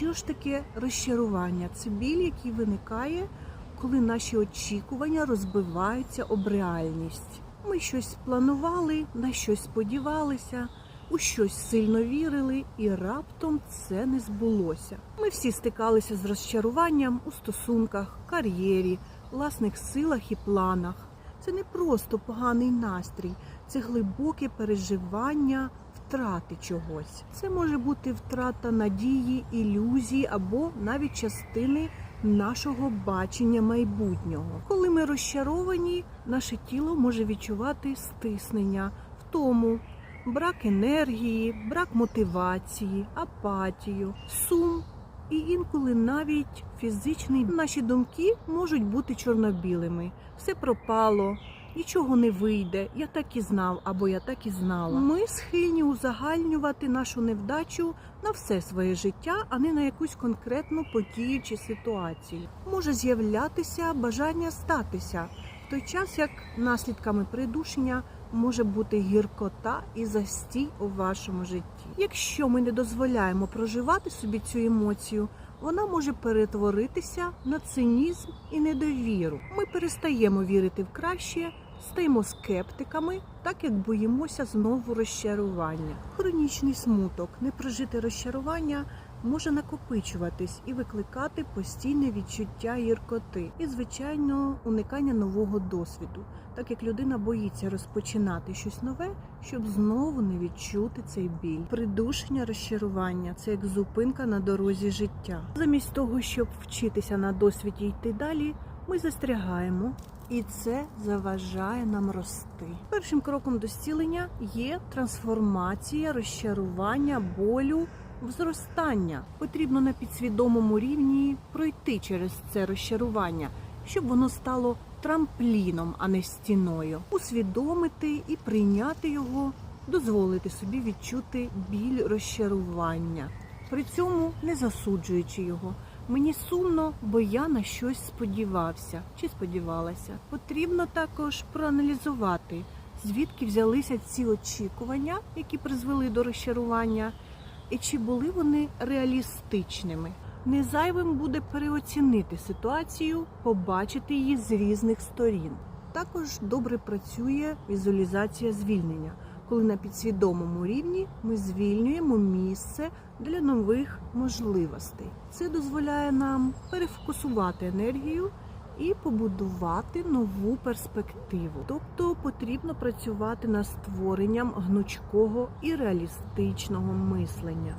що ж таке розчарування? Це біль, який виникає, коли наші очікування розбиваються об реальність. Ми щось планували, на щось сподівалися, у щось сильно вірили, і раптом це не збулося. Ми всі стикалися з розчаруванням у стосунках, кар'єрі, власних силах і планах. Це не просто поганий настрій, це глибоке переживання втрати чогось. Це може бути втрата надії, ілюзії або навіть частини нашого бачення майбутнього. Коли ми розчаровані, наше тіло може відчувати стиснення, втому, брак енергії, брак мотивації, апатію, сум. І інколи навіть фізичний наші думки можуть бути чорно-білими. Все пропало, нічого не вийде. Я так і знав або я так і знала. Ми схильні узагальнювати нашу невдачу на все своє життя, а не на якусь конкретну подію чи ситуацію. Може з'являтися бажання статися той час, як наслідками придушення може бути гіркота і застій у вашому житті. Якщо ми не дозволяємо проживати собі цю емоцію, вона може перетворитися на цинізм і недовіру. Ми перестаємо вірити в краще, стаємо скептиками, так як боїмося знову розчарування. Хронічний смуток, непрожите розчарування може накопичуватись і викликати постійне відчуття гіркоти і, звичайно, уникання нового досвіду, так як людина боїться розпочинати щось нове, щоб знову не відчути цей біль. Придушення розчарування це як зупинка на дорозі життя. Замість того, щоб вчитися на досвіді йти далі, ми застрягаємо. І це заважає нам рости. Першим кроком до зцілення є трансформація, розчарування, болю в зростання. Потрібно на підсвідомому рівні пройти через це розчарування, щоб воно стало трампліном, а не стіною. Усвідомити і прийняти його, дозволити собі відчути біль розчарування, при цьому не засуджуючи його. Мені сумно, бо я на щось сподівався чи сподівалася. Потрібно також проаналізувати, звідки взялися ці очікування, які призвели до розчарування, і чи були вони реалістичними. Не зайвим буде переоцінити ситуацію, побачити її з різних сторін. Також добре працює візуалізація звільнення, коли на підсвідомому рівні ми звільнюємо місце для нових можливостей. Це дозволяє нам перефокусувати енергію і побудувати нову перспективу. Тобто потрібно працювати над створенням гнучкого і реалістичного мислення.